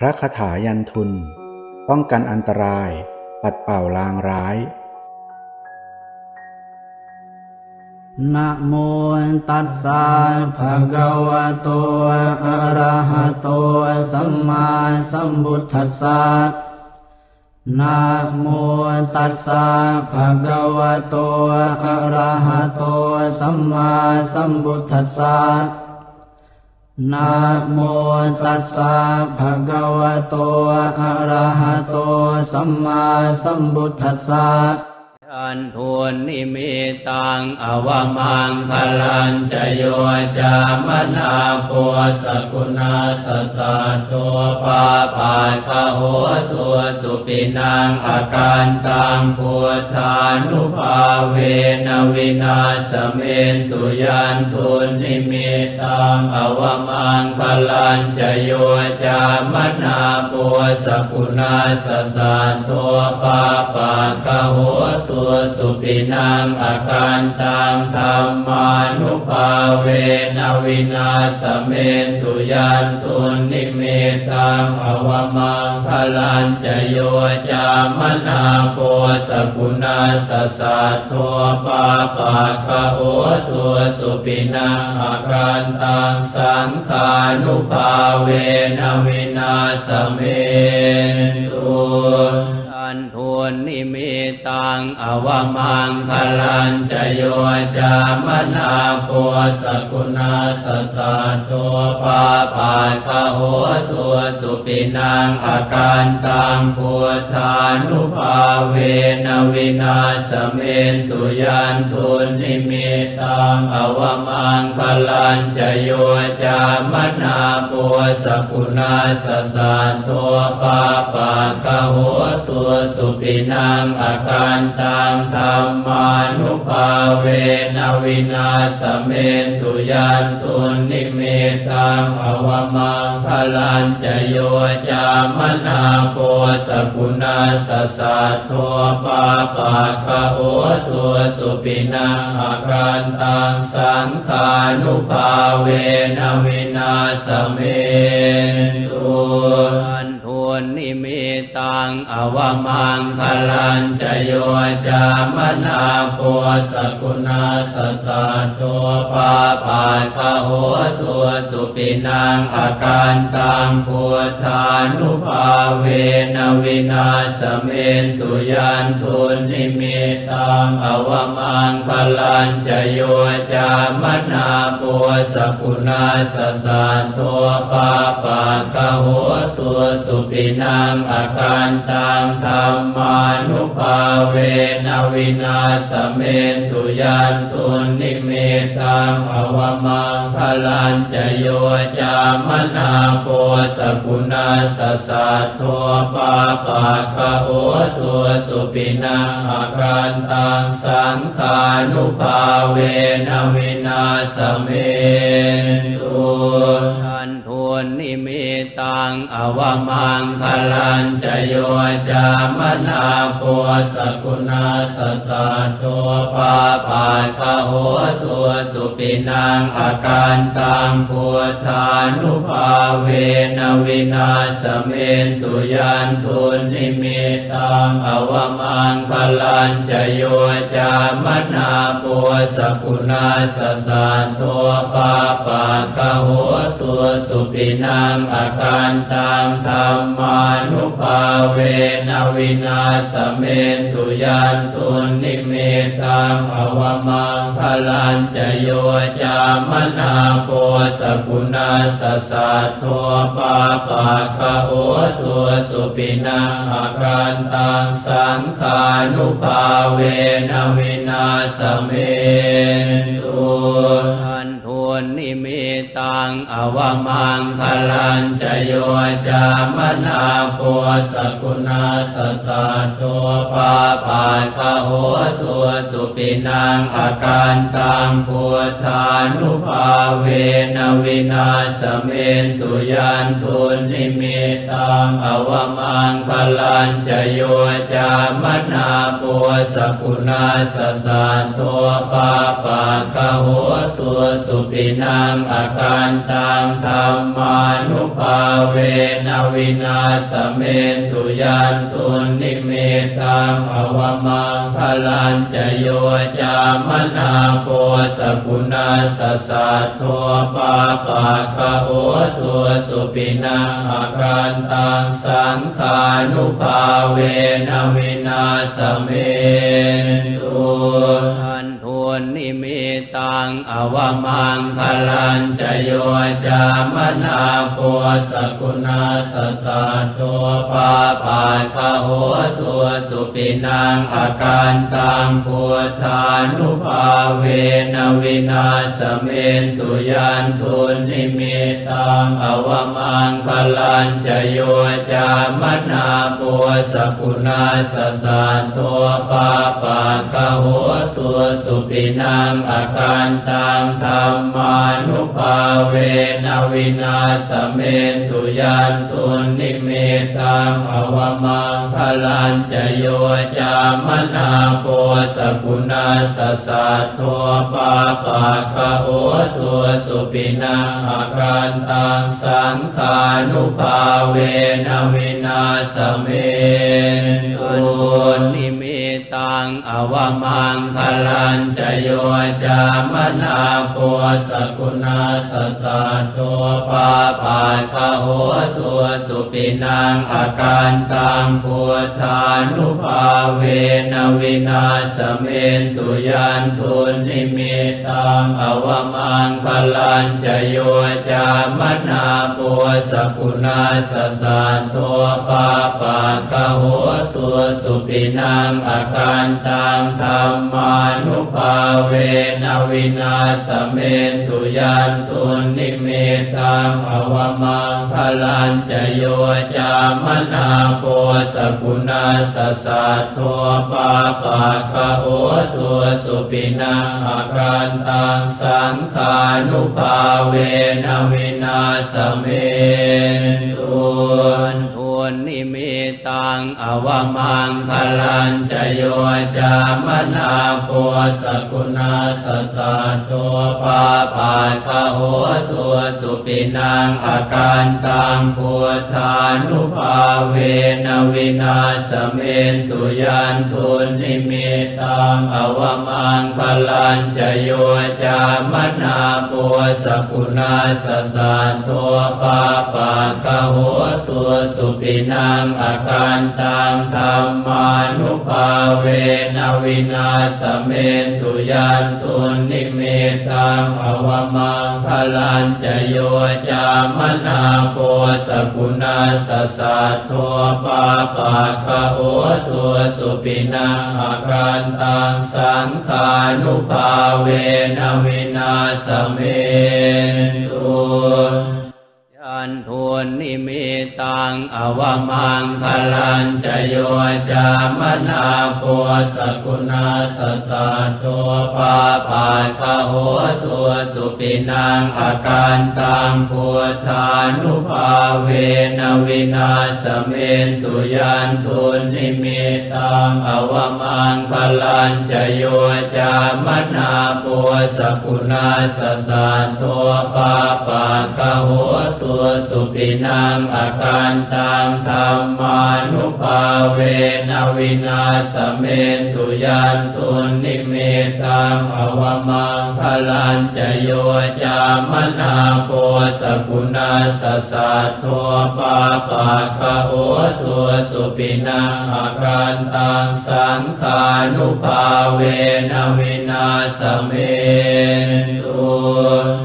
พระคาถายันทุน ป้องกันอันตราย ปัดเป่าลางร้าย นะโมตัสสะภะคะวะโต อะระหะโต สัมมาสัมพุทธัสสะนะโมตัสสะภะคะวะโต อะระหะโต สัมมาสัมพุทธัสสะ นะโมตัสสะภะคะวะโต อะระหะโต สัมมาสัมพุทธัสสะ อันทุนนิมิตังอวมังคลันจโยจามนาปัวสกุณาสสะตัวปาปาคาโหตัวสุปินังอาการตังพุทานุภาเวนวินาสเมนตุยันทุนนิมิตังอวมังคลันจโยจามนาปัวสกุณาสสะตัวปาปาคาโหตัวัวสุปินังอาการตังธรรมานุภาเวนวินาสเมตุยันตุนิเมตังอวมังคลันจโยจามนาโปสกุณาสสะโทปาปาคะโอตัวสุปินังอาการตังสังขานุภาเวนวินาสเมตุ อันทุนนิมิตังอวมังคลันจโยจามนาปัวสกุณาสสะตัวปาปาคาโหตัวสุปินังอาการตังพุทธานุภาเวนวินาสเมนตุยันทุนนิมิตังอวมังคลันจโยจามนาปัวสกุณาสสะตัวปาปาคาโหตัวสุปินังอาการตังธรรมานุภาเวนวินาสเมนตุยันตุนิเมตังอวมังคลันจโยจามนาโปสกุณาสสะโทปาปาคะโอตัวสุปินังอาการตังสังขานุภาเวนวินาสเมนตุ อันทุนนิมิตังอวมังคลันจโยจามนาโปสกุณาสสะตัวปาปาคะโหตัวสุปินังอาการตังพุทานุภาเวนวินาสเมนตุยันทุนนิมิตังอวมังคลันจโยจามนาโปสกุณาสสะตัวปาปาคะโหตัวสุปินังอาการตังธรรมานุภาเวนวินาสเมนตุยันตุนิเมตังอวมังคลันจโยจามนาโปสกุณาสสะโทปาปาคะโอตัวสุปินังอาการตังสังขานุภาเวนวินาสเมนตุ อัวนิมิตังอวมังคลันจโยจามนาโปสกุณาสสะตัวปาปาคโหตัวสุปินังอาการตังพุทานุภาเวนวินาสเมนตุยันทุนนิมิตังอวมังคลันจโยจามนาโปสกุณาสสะตัวปาปาคโหตัวสุปินังอาการตังธรรมานุภาเวนวินาสเมนตุยันตุนิเมตังอวมังคลันจโยจามนาโปสกุณาสสะโทปาปาคะโอตัวสุปินังอาการตังสังขานุภาเวนวินาสเมนตุอันทุนนิมิ ตังอวมังคลันจโยจามนาโปสกุณาสสะตัวปาปาคะโหตัวสุปินังอาการตังพุทธานุภาเวนวินาสเมนตุยันทุนนิมิตังอวมังคลันจโยจามนาโปสกุณาสสะตัวปาปาคะโหตัวสุปินังอาการตังธรรมานุภาเวนวินาสเมตุยันตุนิเมตังอวมังพลันจโยจามนาโปสกุณาสสัทโทปาปาคะโอตัวสุปินังอาการตังสังขานุภาเวนวินาสเมตุ ตังอวมังคลันจโยจามนาโปสกุณาสสัทโทปาปาคะโอตัวสุปินังอาการตังพุทานุภาเวนวินาสเมนตุยันทุนิเมตังอวมังคลันจโยจามนาโปสกุณาสสัทโทปาปาคะโอตัวสุปินังอาการตังธรรมานุภาเวนวินาสเมตุยันตุนิเมตังอวมังพลันจโยจามนาโปสกุณาสสัทโทปาปาคะโอตัวสุปินังอาการตังสังขานุภาเวนวินาสเมตุนิเม ตังอวมังคลันจโยจามนาโปสกุณาสสัทโทปาปาคโหตัวสุปินังอาการตังพุทธานุภาเวนวินาสเมนตุยันทุนิเมตังอวมังคลันจโยจามนาโปสกุณาสสัทโทปาปาคโหตัวสุปินังอาการตังธรรมานุภาเวนวินาสเมนตุยันตุนิเมตังอวมังพลันจโยจามนาโปสกุณาสสัทโทปาปาคะโอตัวสุปินังอาการตังสังขานุภาเวนวินาสเมนตุ นทุนนิเมตังอวมังคลันจโยจามนาโปสกุณาสสัทโทปาปาคะโหตัวสุปินังอาการตังพุทานุภาเวนวินาสเมนตุยันทุนิเมตังอวมังคลันจโยจามนาโปสกุณาสสัทโทปาปาคะโหตัวสุปิินังอาการตังธรรมานุภาเวนะวินาสเมนตุยันตุนิเมตังอวมังพลันจโยจามนาโปสกุณาสสัทโทปาปาคะโอตัวสุปินังอาการตังสังขานุภาเวนะวินาสเม วมังคลันจโยจามนาโปสกุณาสสะตัวปาปาคะโหตุ ปินังอาการตังพุทธานุภาเวนวินาสเมนตุยันทุนิเมตังอวมังคลันจะโยจามนาโปสกุณาสสัทโทปาปาคะโหตัวสุปินังอาการตังธรรมานุภาเวนวินาสเมนตุยันตุนิเมตังอวมังพลันจะโยจามนาโปสกุณาสสัตโทปาปาคะโอตัวสุปินังอาการตังสังขานุภาเวนวินาสเมนตุ